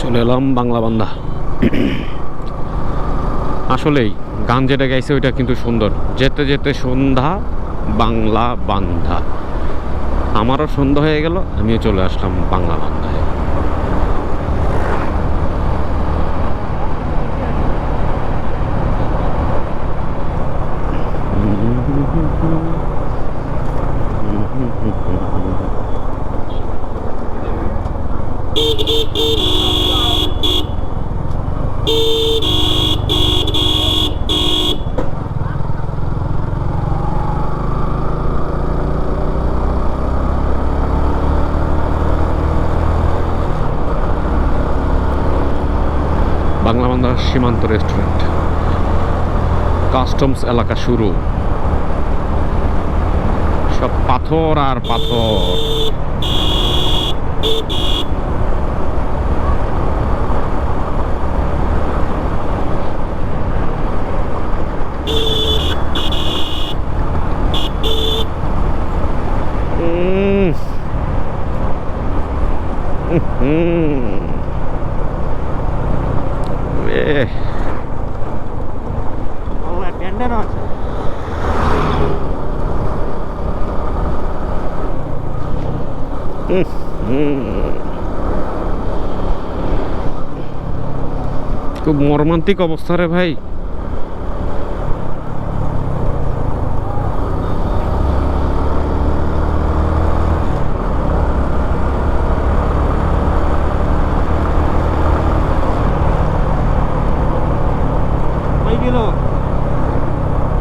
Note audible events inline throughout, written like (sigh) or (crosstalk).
চলে এলাম বাংলা বান্ধা আসলেই, গান যেটা গাইছে ওইটা কিন্তু সুন্দর। যেতে যেতে সন্ধ্যা, বাংলা বান্ধা আমারও সন্ধ্যা হয়ে গেল, আমিও চলে আসলাম বাংলা বান্ধায়। বাংলা (laughs) বান্ধা সীমান্ত রেস্টুরেন্ট কাস্টমস এলাকা শুরু। সব পাথর আর পাথর। খুব মর্মান্তিক অবস্থা রে ভাই কই গেল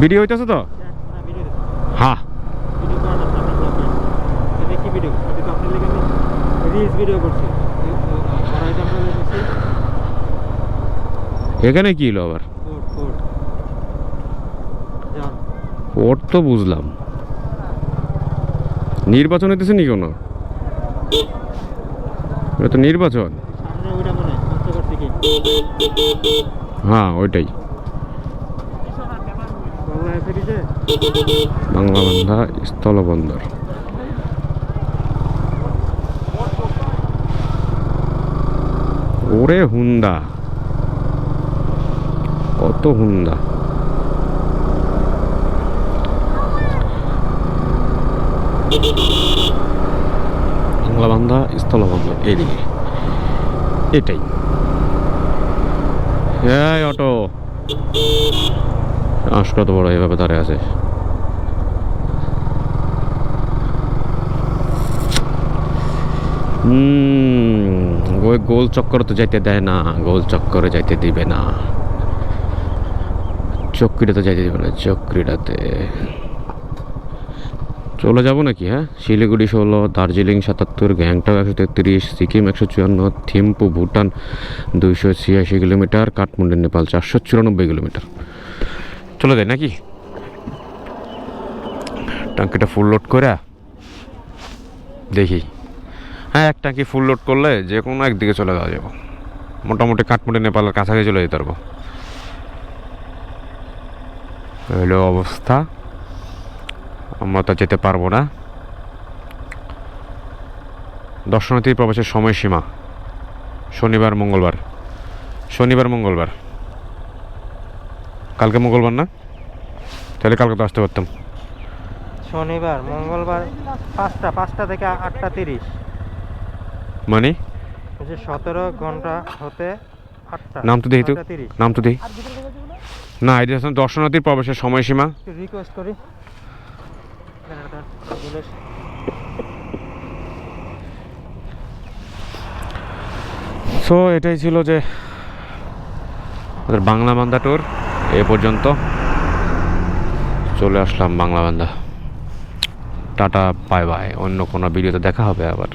করাই তো? আমরা করছি এখানে কি হলো আবার? ওর তো বুঝলাম। নির্বাচন হইতেছে নি কোনো? এটা তো নির্বাচন। হয় হ্যাঁ ওইটাই। বাংলা এসে দিছে বাংলা বান্ধা, স্থলবন্দর। ওরে হুন্দা কত হুন্দা বাংলা বান্ধা, স্থলবন্দর এদিকে এটাই। এই অটো। আস কত বড় এভাবে দাঁড়িয়ে আছে? ওই গোল চক্কর তো যাইতে দেয় না, গোল চক্করে যাইতে দিবে না। চক্রিটাতে যাইতে দিবে না, চক্রিটাতে। চলে যাব নাকি হ্যাঁ? শিলিগুড়ি ষোলো, দার্জিলিং সাতাত্তর, গ্যাংটক একশো তেত্রিশ, সিকিম একশো চুয়ান্ন, থিম্পু, ভুটান দুইশো ছিয়াশি কিলোমিটার, কাঠমান্ডু, নেপাল চারশো চুরানব্বই কিলোমিটার। চলে যায় নাকি? ট্যাঙ্কিটা ফুল লোড করে দেখি। হ্যাঁ এক টাঙ্কি ফুল লোড করলে যে কোনো একদিকে চলে যাওয়া যাব। মোটামুটি কাঠমুটি নেপালের কাছাকাছি চলে যেতে পারব। হলো অবস্থা, আমরা তো যেতে পারব না। দর্শনার্থী প্রবেশের সময়সীমা শনিবার, মঙ্গলবার। শনিবার, মঙ্গলবার। কালকে মঙ্গলবার না? তাহলে কালকে তো আসতে পারতাম। শনিবার মঙ্গলবার পাঁচটা পাঁচটা থেকে আটটা তিরিশ। মানে? ওই যে সতেরো ঘণ্টা হতে আটটা নাম তো দেখি তো। তিরিশ। নাম তো দেখি। না এটা হচ্ছে দর্শনার্থীর প্রবেশের সময়সীমা। একটু রিকোয়েস্ট করি। সো এটাই ছিল যে আমাদের বাংলা বান্দা ট্যুর এ পর্যন্ত। চলে আসলাম বাংলা বান্দা। টাটা বাই বাই অন্য কোনো ভিডিওতে দেখা হবে আবার।